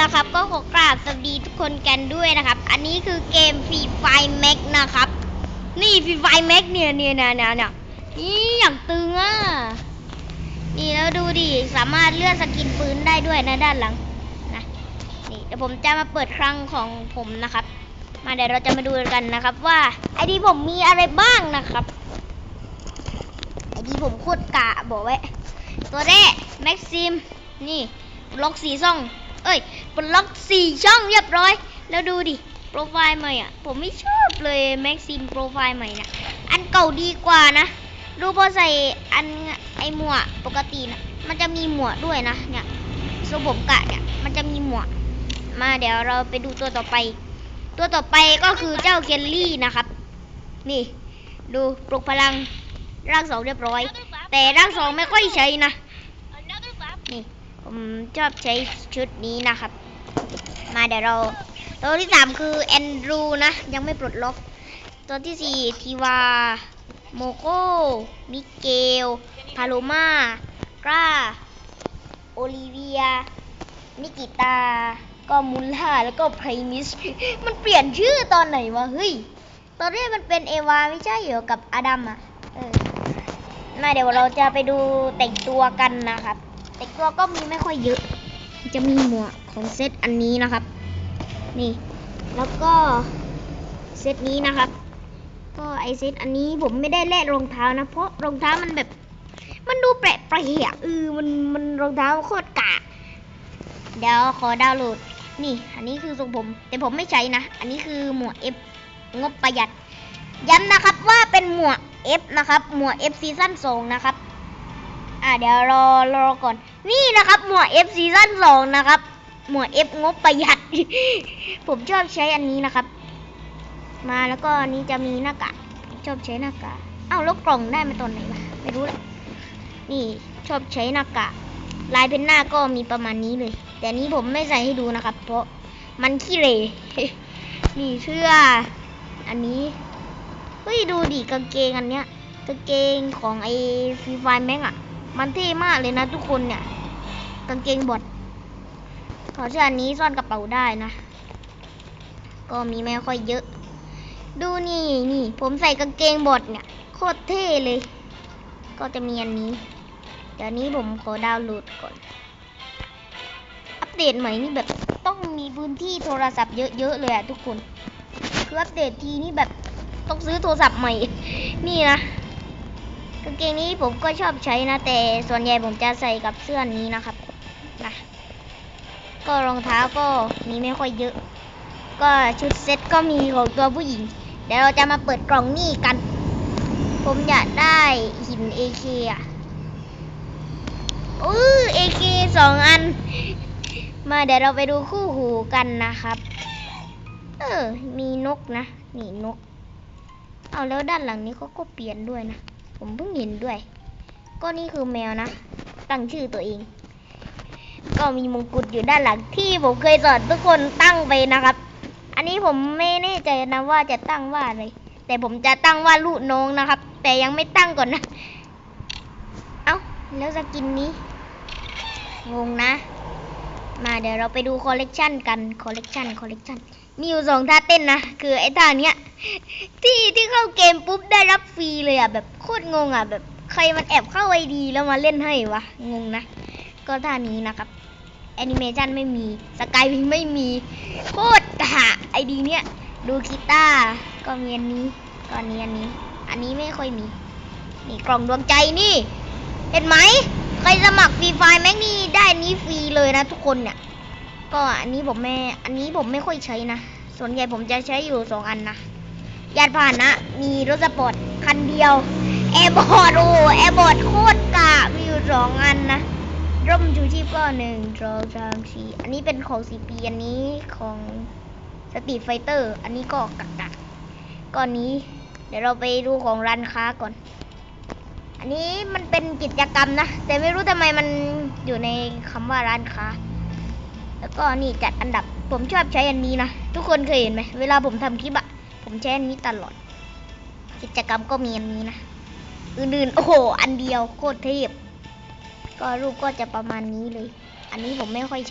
แล้วครับ ก็ขอกราบสวัสดีทุกคนกันด้วยนะครับ อันนี้คือเกมฟรีไฟแม็กนะครับ นี่ฟรีไฟแม็กเนี่ยเนี่ยเนี่ยเนี่ยเนี่ยนี่อย่างตึงอะ นี่แล้วดูดิ สามารถเลื่อนสกินปืนได้ด้วยนะด้านหลังนะนี่เดี๋ยวผมจะมาเปิดครั้งของผมนะครับ มาเดี๋ยวเราจะมาดูกันนะครับ ว่าไอดีผมมีอะไรบ้างนะครับไอดีผมโคตรกะบอกไว้ ตัวแรกแม็กซิมนี่ล็อกสีช่อง เอ้ย ปล็อกสี่ช่องเรียบร้อย แล้วดูดิ โปรไฟล์ใหม่อะ ผมไม่ชอบเลยแม็กซิมโปรไฟล์ใหม่นะอันเก่าดีกว่านะ ดูพอใส่อันไอหมวกปกตินะมันจะมีหมวกด้วยนะ เนี่ยทรงผมกะเนี่ย มันจะมีหมวก มาเดี๋ยวเราไปดูตัวต่อไป ตัวต่อไปก็คือเจ้าเคลลี่นะครับ นี่ ดูปลุกพลังร่างสองเรียบร้อย แต่ร่างสองไม่ค่อยใช้นะ ผมชอบใช้ชุดนี้นะครับ มาเดี๋ยวเรา ตัวที่สามคือแอนดรูนะ ยังไม่ปลดล็อก ตัวที่สี่ทีวา โมโกมิเกล พาโลมากราโอลิเวียนิกิตา ก็มุลล่า แล้วก็ไพรมิส มันเปลี่ยนชื่อตอนไหนวะ เฮ้ย ตอนแรกมันเป็นเอวาไม่ใช่เหรอ กับอดัมอะเออมาเดี๋ยวเราจะไปดูแต่งตัวกันนะครับ แต่งตัวก็มีไม่ค่อยเยอะ จะมีหมวกของเซตอันนี้นะครับ นี่ แล้วก็เซตนี้นะครับ ก็ไอเซตอันนี้ผมไม่ได้แลกรองเท้านะ เพราะรองเท้ามันแบบ มันดูแปลกไปอะเออมันมันรองเท้าโคตรกะ เดี๋ยวขอดาวน์โหลด นี่ อันนี้คือทรงผม แต่ผมไม่ใช้นะ อันนี้คือหมวก F งบประหยัด ย้ำนะครับว่าเป็นหมวก F นะครับ หมวก F ซีซั่น2นะครับ อ่าเดี๋ยวรอรอก่อน นี่นะครับ หมวก F ซีซั่น2นะครับ หมวก F งบประหยัด ผมชอบใช้อันนี้นะครับ มาแล้วก็อันนี้จะมีหน้ากากชอบใช้หน้ากากอ้าวแล้วกล่องได้มาตอนไหนวะไม่รู้แหละนี่ชอบใช้หน้ากากลายเป็นหน้าก็มีประมาณนี้เลย แต่นี้ผมไม่ใส่ให้ดูนะครับ เพราะมันขี้เหร่นี่เสื้ออันนี้เฮ้ยดูดิกางเกงอันเนี้ยกางเกงของไอ้ฟรีไฟแม็กอะ มันเท่มากเลยนะทุกคนเนี่ย กางเกงบอดขอเสื้ออันนี้ซ่อนกระเป๋าได้นะ ก็มีไม่ค่อยเยอะ ดูนี่นี่ ผมใส่กางเกงบอดเนี่ย โคตรเท่เลย ก็จะมีอันนี้ เดี๋ยวนี้ผมขอดาวน์โหลดก่อน อัปเดตใหม่นี่แบบต้องมีพื้นที่โทรศัพท์เยอะๆเลยอะทุกคน คืออัปเดตทีนี่แบบต้องซื้อโทรศัพท์ใหม่ นี่นะ กางเกงนี้ผมก็ชอบใช้นะ แต่ส่วนใหญ่ผมจะใส่กับเสื้อนี้นะครับนะก็รองเท้าก็มีไม่ค่อยเยอะ ก็ชุดเซ็ตก็มีของตัวผู้หญิง เดี๋ยวเราจะมาเปิดกล่องนี่กัน ผมอยากได้หิน AK อะอื้เอ AK สองอัน มาเดี๋ยวเราไปดูคู่หูกันนะครับ เออ มีนกนะ นี่นก เอาแล้วด้านหลังนี้เขาก็เปลี่ยนด้วยนะ ผมเพิ่งเห็นด้วย ก็นี่คือแมวนะ ตั้งชื่อตัวเอง ก็มีมงกุฎอยู่ด้านหลังที่ผมเคยสอนทุกคนตั้งไปนะครับ อันนี้ผมไม่แน่ใจนะว่าจะตั้งว่าอะไร แต่ผมจะตั้งว่าลูกน้องนะครับ แต่ยังไม่ตั้งก่อนนะ เอ้าแล้วสกินนี้งงนะ มาเดี๋ยวเราไปดูคอลเลกชันกัน คอลเลกชัน คอลเลกชัน มีอยู่สองท่าเต้นนะ คือไอ้ท่าเนี้ย ที่ที่เข้าเกมปุ๊บได้รับฟรีเลยอะแบบโคตรงงอะแบบใครมันแอบเข้าไอดีแล้วมาเล่นให้วะงงนะ ก็ท่านี้นะครับแอนิเมชันไม่มีสกายพิงไม่มีโคตรกะไอดีเนี้ยดูกีตาร์ก็มีอันนี้ก็อันนี้อันนี้ อันนี้ไม่ค่อยมี นี่กล่องดวงใจนี่ เห็นไหมใครสมัครฟรีไฟแม็กนี่ได้อนนี้ฟรีเลยนะทุกคนเนี่ยก็อันนี้ผมไม่อันนี้ผมไม่ค่อยใช้นะ ส่วนใหญ่ผมจะใช้อยู่สองอันนะ ยานพาหนะ มีรถสปอร์ตคันเดียว แอร์บอร์ดโอ้แอร์บอร์ดโคตรกะมีอยู่สองอันนะ ร่มชูชีพก็หนึ่งสองสามสี่อันนี้เป็นของสีปีอันนี้ของสตรีทไฟเตอร์ อันนี้ก็กักกักก้อนนี้ เดี๋ยวเราไปดูของร้านค้าก่อน อันนี้มันเป็นกิจกรรมนะ แต่ไม่รู้ทำไมมันอยู่ในคำว่าร้านค้า แล้วก็นี่จัดอันดับ ผมชอบใช้อันนี้นะ ทุกคนเคยเห็นไหม เวลาผมทำคลิปอะ ผมใช้อันนี้ตลอด กิจกรรมก็มีอันนี้นะ อื่นๆ โอ้โห อันเดียวโคตรเทพ ก็รูปก็จะประมาณนี้เลย อันนี้ผมไม่ค่อยใช้